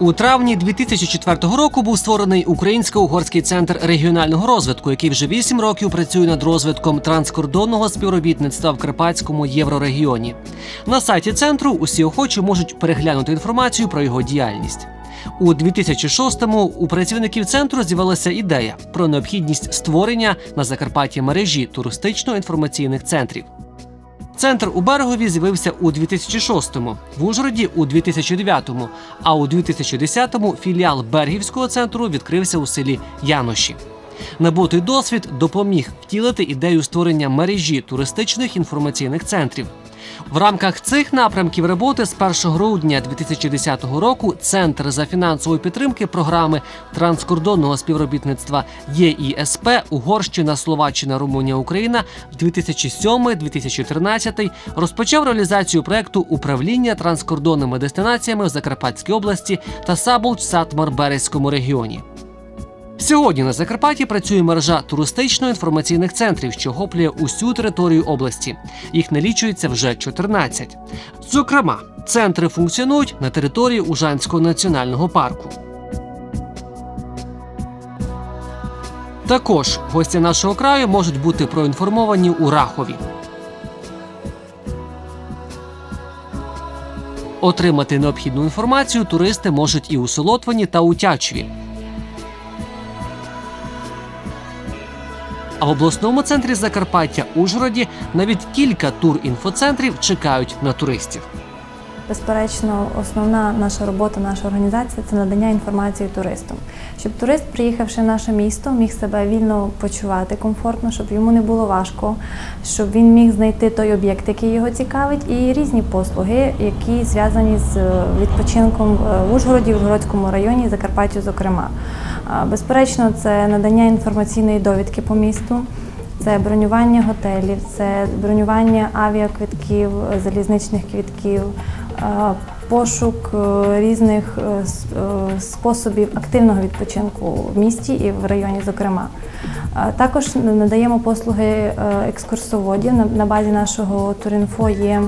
У травні 2004 року був створений Українсько-угорський центр регіонального розвитку, який вже вісім років працює над розвитком транскордонного співробітництва в Карпатському єврорегіоні. На сайті центру усі охочі можуть переглянути інформацію про його діяльність. У 2006-му у працівників центру з'явилася ідея про необхідність створення на Закарпатті мережі туристично-інформаційних центрів. Центр у берегові з'явився у 2006-му, в Ужгороді у 2009-му, а у 2010-му філіал Бергівського центру відкрився у селі Яноші. Набутий досвід допоміг втілити ідею створення мережі туристичних інформаційних центрів. В рамках цих напрямків роботи з 1 грудня 2010 року Центр за фінансової підтримки програми транскордонного співробітництва ЄІСП Угорщина, Словаччина, Румунія, Україна 2007-2013 розпочав реалізацію проекту управління транскордонними дестинаціями в Закарпатській області та саболч сатмар березькому регіоні. Сьогодні на Закарпатті працює мережа туристично-інформаційних центрів, що охоплює усю територію області. Їх налічується вже 14. Зокрема, центри функціонують на території Ужанського національного парку. Також гості нашого краю можуть бути проінформовані у Рахові. Отримати необхідну інформацію туристи можуть і у Солотвині та у Тячеві. А в обласному центрі Закарпаття Ужгороді навіть кілька тур-інфоцентрів чекають на туристів. Безперечно, основна наша робота, наша організація це надання інформації туристам, щоб турист, приїхавши в наше місто, міг себе вільно почувати комфортно, щоб йому не було важко, щоб він міг знайти той об'єкт, який його цікавить, і різні послуги, які зв'язані з е, відпочинком в Ужгороді, в Ужгородському районі, Закарпаттю, зокрема. Безперечно, це надання інформаційної довідки по місту. Це бронювання готелів, це бронювання авіаквитків, залізничних квитків, пошук е, різних е, е, способів активного відпочинку в місті і в районі, зокрема. Також надаємо послуги екскурсоводів. На базі нашого турінфо є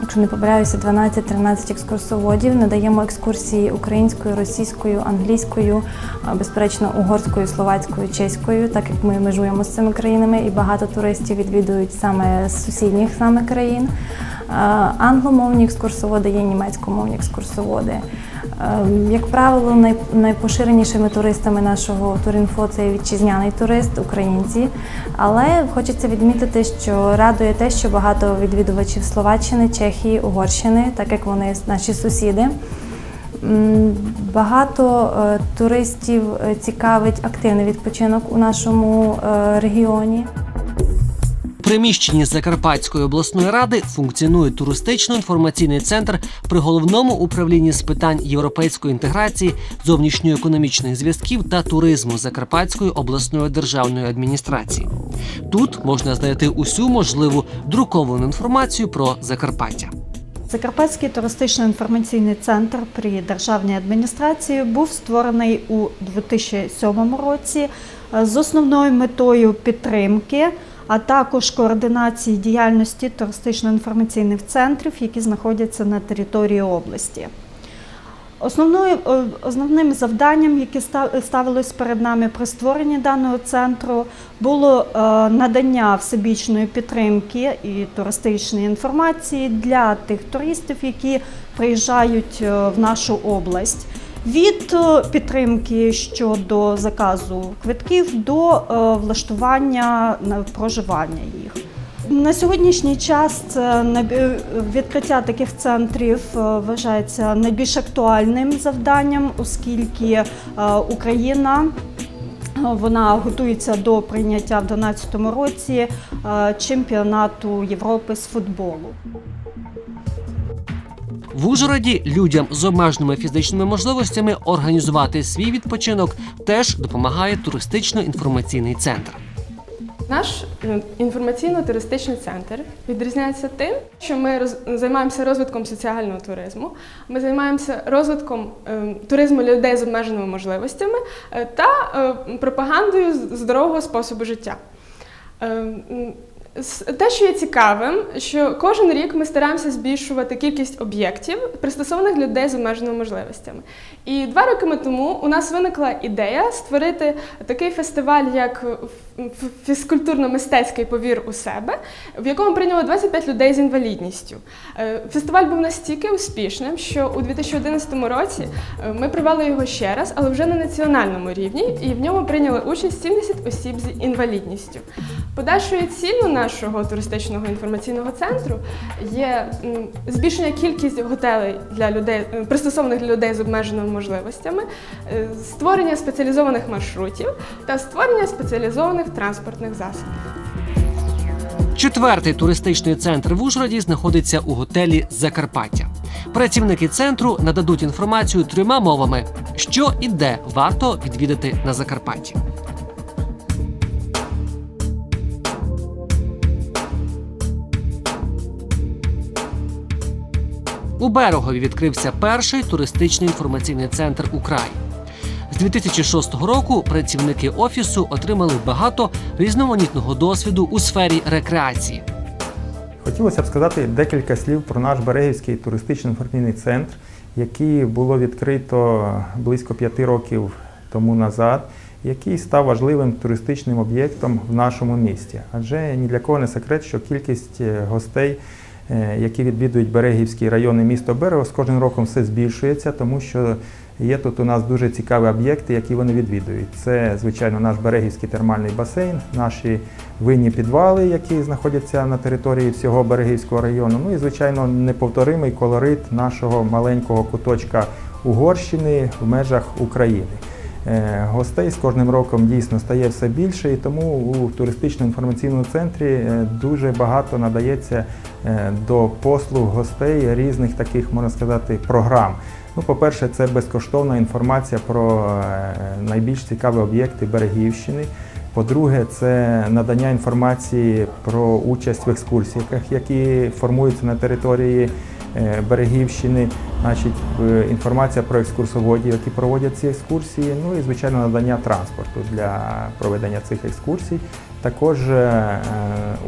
якщо не помиляюся, 12-13 екскурсоводів. Надаємо екскурсії українською, російською, англійською, безперечно, угорською, словацькою, чеською, так як ми межуємо з цими країнами, і багато туристів відвідують саме з сусідніх саме країн. Англомовні екскурсоводи є німецькомовні екскурсоводи. Ем, як правило, найпоширенішими туристами нашого турінфо це вітчизняний турист, українці. Але хочеться відмітити, що радує те, що багато відвідувачів Словаччини, Чехії, Угорщини, так як вони наші сусіди. Багато е, туристів е, цікавить активний відпочинок у нашому е, регіоні приміщенні Закарпатської обласної ради функціонує туристично-інформаційний центр при головному управлінні з питань європейської інтеграції, зовнішньоекономічних зв'язків та туризму Закарпатської обласної державної адміністрації. Тут можна знайти усю можливу друковану інформацію про Закарпаття. Закарпатський туристично-інформаційний центр при державній адміністрації був створений у 2007 році з основною метою підтримки а також координації діяльності туристично-інформаційних центрів, які знаходяться на території області. Основною, Основним завданням, яке ставилось перед нами при створенні даного центру, було е, надання всебічної підтримки і туристичної інформації для тих туристів, які приїжджають е, в нашу область від е, підтримки щодо заказу квитків до е, влаштування проживання їх. На сьогоднішній час відкриття таких центрів е, вважається найбільш актуальним завданням, оскільки Україна вона готується до прийняття в 2012 році чемпіонату Європи з футболу. В Ужгороді людям з обмеженими фізичними можливостями організувати свій відпочинок теж допомагає туристично-інформаційний центр. Наш е, інформаційно-туристичний центр відрізняється тим, що ми займаємося розвитком соціального туризму. Ми займаємося розвитком е, туризму людей з обмеженими можливостями е, та пропагандою здорового способу життя. Те, що є цікавим, що кожен рік ми стараємося збільшувати кількість об'єктів, пристосованих для людей з обмеженими можливостями. І два роки тому у нас виникла ідея створити такий фестиваль, як фізкультурно-мистецький повір у себе, в якому прийняло 25 людей з інвалідністю. Е, Фестиваль був настільки успішним, що у 2011 році е, ми провели його ще раз, але вже на національному рівні, і в ньому прийняли участь 70 осіб з інвалідністю. Подальшою ціллю нашого туристичного інформаційного центру є збільшення кількості готелей для людей, е, пристосованих для людей з обмеженими можливостями, е, створення спеціалізованих маршрутів та створення спеціалізованих транспортних засобів. Четвертий туристичний центр в Ужгороді знаходиться у готелі Закарпаття. Працівники центру нададуть інформацію трьома мовами, що і де варто відвідати на Закарпатті. У Берегові відкрився перший туристичний інформаційний центр Украй. З 2006 року працівники офісу отримали багато різноманітного досвіду у сфері рекреації. Хотілося б сказати декілька слів про наш Берегівський туристичний інформаційний центр, який було відкрито близько п'яти років тому назад, який став важливим туристичним об'єктом в нашому місті. Адже ні для кого не секрет, що кількість е, гостей, які відвідують Берегівський район і місто Берего, з кожним роком все збільшується, тому що є тут у нас дуже цікаві об'єкти, які вони відвідують. Це, звичайно, наш Берегівський термальний басейн, наші винні підвали, які знаходяться на території всього Берегівського району. Ну і, звичайно, неповторимий колорит нашого маленького куточка Угорщини в межах України. Е, Гостей з кожним роком дійсно стає все більше, і тому у туристично-інформаційному центрі е, дуже багато надається е, до послуг гостей різних таких, можна сказати, програм. Ну, по-перше, це безкоштовна інформація про найбільш цікаві об'єкти Берегівщини. По-друге, це надання інформації про участь в екскурсіях, які формуються на території Берегівщини, значить, е, інформація про екскурсоводів, які проводять ці екскурсії, ну і звичайно надання транспорту для проведення цих екскурсій. Також е,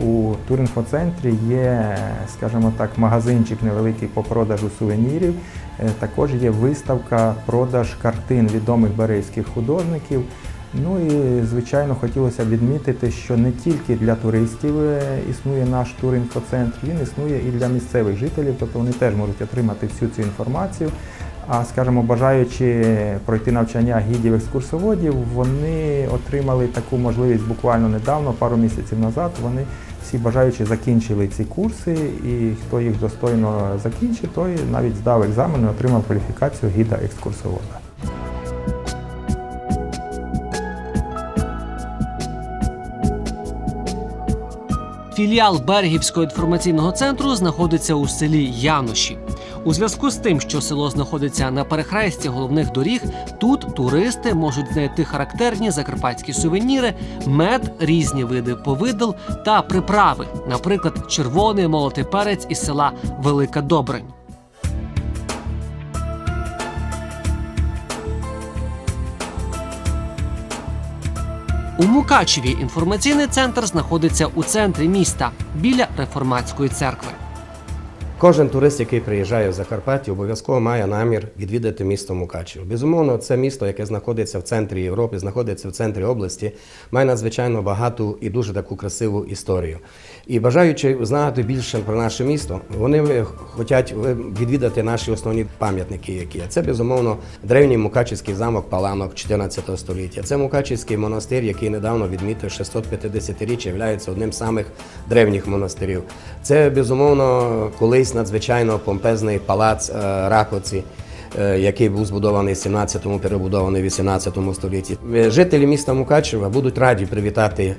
у турінфоцентрі є, скажімо так, магазинчик невеликий по продажу сувенірів. Е, Також є виставка продаж картин відомих березьких художників. Ну і звичайно хотілося відмітити, що не тільки для туристів е, існує наш турінфоцентр, він існує і для місцевих жителів, тобто вони теж можуть отримати всю цю інформацію. А скажімо, бажаючи пройти навчання гідів екскурсоводів, вони отримали таку можливість буквально недавно, пару місяців назад. Вони всі бажаючі закінчили ці курси, і хто їх достойно закінчив, той навіть здав екзамен і отримав кваліфікацію гіда Філіал Берегівського інформаційного центру знаходиться у селі Яноші. У зв'язку з тим, що село знаходиться на перехресті головних доріг, тут туристи можуть знайти характерні закарпатські сувеніри, мед, різні види повидел та приправи, наприклад, червоний молотий перець із села Велика Добрень. У Мукачеві інформаційний центр знаходиться у центрі міста біля реформатської церкви. Кожен турист, який приїжджає в Закарпаття, обов'язково має намір відвідати місто Мукачево. Безумовно, це місто, яке знаходиться в центрі Європи, знаходиться в центрі області, має надзвичайно багату і дуже таку красиву історію. І бажаючи знати більше про наше місто, вони хочуть відвідати наші основні пам'ятники, які є. Це безумовно древній Мукачівський замок Паланок 14 століття. Це Мукачівський монастир, який недавно відмітив 650-річчя, є одним з самих древніх монастирів. Це безумовно колись надзвичайно помпезний палац е, Ракоці. е, Який був збудований в 17-му, перебудований в 18 столітті. Е, Жителі міста Мукачева будуть раді привітати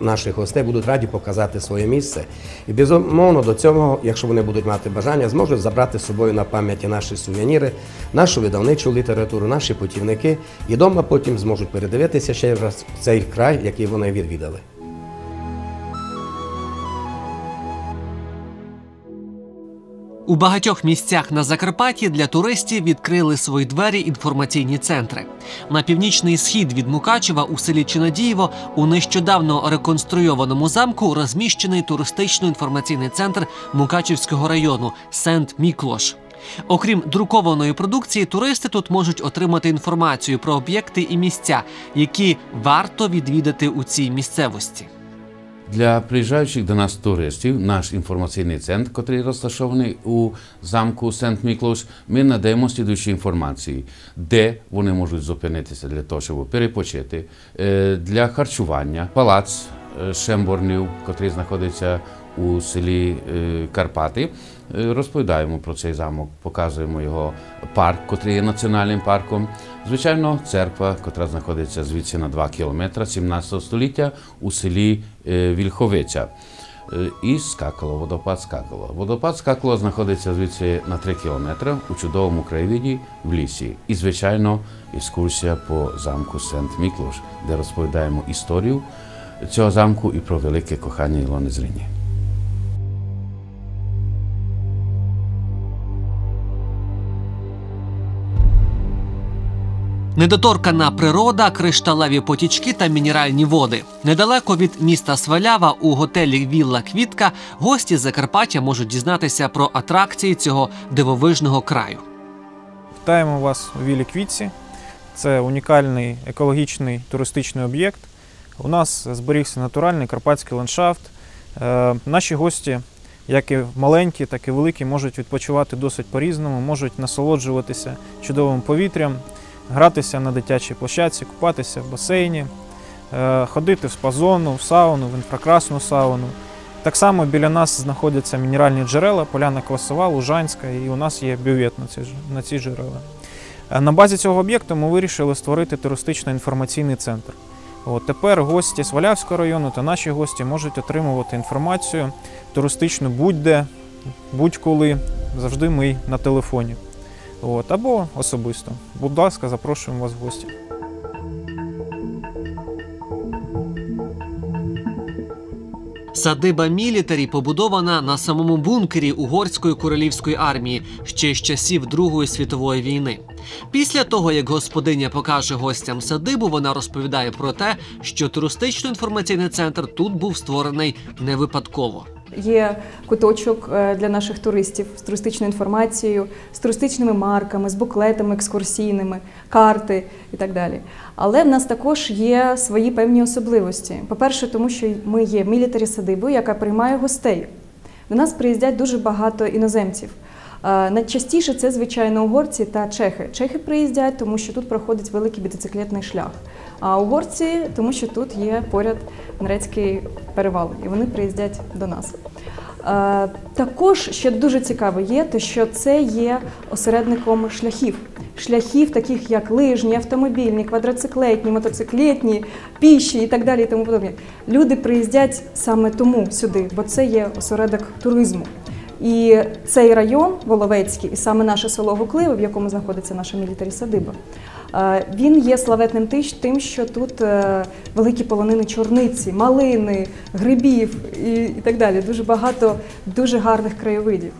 наших гостей, будуть раді показати своє місце. І безумовно до цього, якщо вони будуть мати бажання, зможуть забрати з собою на пам'яті наші сувеніри, нашу видавничу літературу, наші путівники, і вдома потім зможуть передивитися ще раз цей край, який вони відвідали. У багатьох місцях на Закарпатті для туристів відкрили свої двері інформаційні центри. На північний схід від Мукачева у селі Чинадієво у нещодавно реконструйованому замку розміщений туристично-інформаційний центр Мукачевського району Сент Міклош. Окрім друкованої продукції, туристи тут можуть отримати інформацію про об'єкти і місця, які варто відвідати у цій місцевості. Для приїжджаючих до нас туристів, наш інформаційний центр, який розташований у замку Сент Міклош, ми надаємо слідуючі інформації, де вони можуть зупинитися для того, щоб перепочити, е, для харчування, палац е, Шемборнів, який знаходиться у селі е, Карпати. Е, Розповідаємо про цей замок, показуємо його парк, який є національним парком. Звичайно, церква, яка знаходиться звідси на 2 кілометри 17 століття у селі е, Вільховиця. І скакало, водопад скакало. Водопад скакало знаходиться звідси на 3 кілометри у чудовому краєвиді в лісі. І, звичайно, екскурсія по замку Сент Міклош, де розповідаємо історію цього замку і про велике кохання Ілони Зрині. Недоторкана природа, кришталеві потічки та мінеральні води. Недалеко від міста Свалява у готелі Вілла Квітка гості з Закарпаття можуть дізнатися про атракції цього дивовижного краю. Вітаємо вас у Вілі Квітці. Це унікальний екологічний туристичний об'єкт. У нас зберігся натуральний карпатський ландшафт. Е, Наші гості, як і маленькі, так і великі, можуть відпочивати досить по-різному, можуть насолоджуватися чудовим повітрям, гратися на дитячій площадці, купатися в басейні, е, ходити в спа-зону, в сауну, в інфракрасну сауну. Так само біля нас знаходяться мінеральні джерела, поляна Квасова, Лужанська, і у нас є бювет на ці, джерела. Е, На базі цього об'єкту ми вирішили створити туристично-інформаційний центр. От тепер гості Свалявського району та наші гості можуть отримувати інформацію туристичну будь-де, будь-коли, завжди ми на телефоні. От, або особисто. Будь ласка, запрошуємо вас в гості. Садиба Мілітарі побудована на самому бункері угорської королівської армії ще з часів Другої світової війни. Після того, як господиня покаже гостям садибу, вона розповідає про те, що туристично-інформаційний центр тут був створений не випадково. Є куточок е, для наших туристів з туристичною інформацією, з туристичними марками, з буклетами екскурсійними, карти і так далі. Але в нас також є свої певні особливості. По-перше, тому що ми є мілітарі садибою, яка приймає гостей. До нас приїздять дуже багато іноземців. Найчастіше це, звичайно, угорці та чехи. Чехи приїздять, тому що тут проходить великий мотоциклетний шлях. А угорці, тому що тут є поряд Нрецький перевал, і вони приїздять до нас. Також ще дуже цікаво є, те, що це є осередником шляхів. Шляхів, таких як лижні, автомобільні, квадроциклетні, мотоциклетні, піші і так далі. І тому подобне. Люди приїздять саме тому сюди, бо це є осередок туризму. І цей район Воловецький, і саме наше село Гукливе, в якому знаходиться наша мілітарі садиба, е, він є славетним тим, що тут е, великі полонини чорниці, малини, грибів і так далі. Дуже багато дуже гарних краєвидів.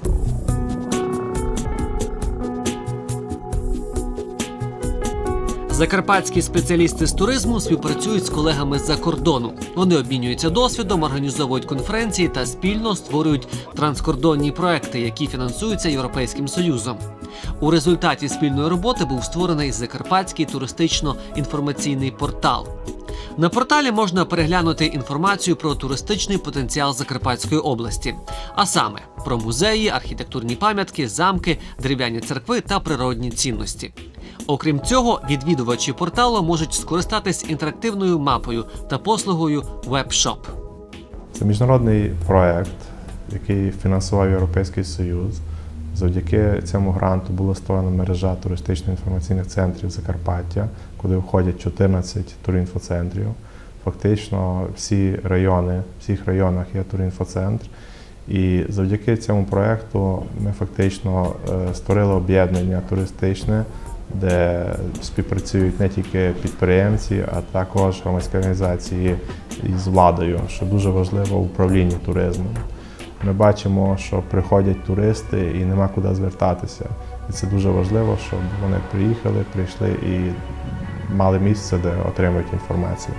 Закарпатські спеціалісти з туризму співпрацюють з колегами з-за кордону. Вони обмінюються досвідом, організовують конференції та спільно створюють транскордонні проекти, які фінансуються Європейським Союзом. У результаті спільної роботи був створений Закарпатський туристично-інформаційний портал. На порталі можна переглянути інформацію про туристичний потенціал Закарпатської області, а саме про музеї, архітектурні пам'ятки, замки, дерев'яні церкви та природні цінності. Окрім цього, відвідувачі порталу можуть скористатись інтерактивною мапою та послугою WebShop. Це міжнародний проект, який фінансував Європейський Союз. Завдяки цьому гранту була створена мережа туристично-інформаційних центрів Закарпаття, куди входять 14 турінфоцентрів. Фактично всі райони, в всіх районах є турінфоцентр. І завдяки цьому проекту ми фактично е, створили об'єднання туристичне, де співпрацюють не тільки підприємці, а також громадські організації із владою, що дуже важливо в управлінні туризмом. Ми бачимо, що приходять туристи і нема куди звертатися. І це дуже важливо, щоб вони приїхали, прийшли і мали місце, де отримують інформацію.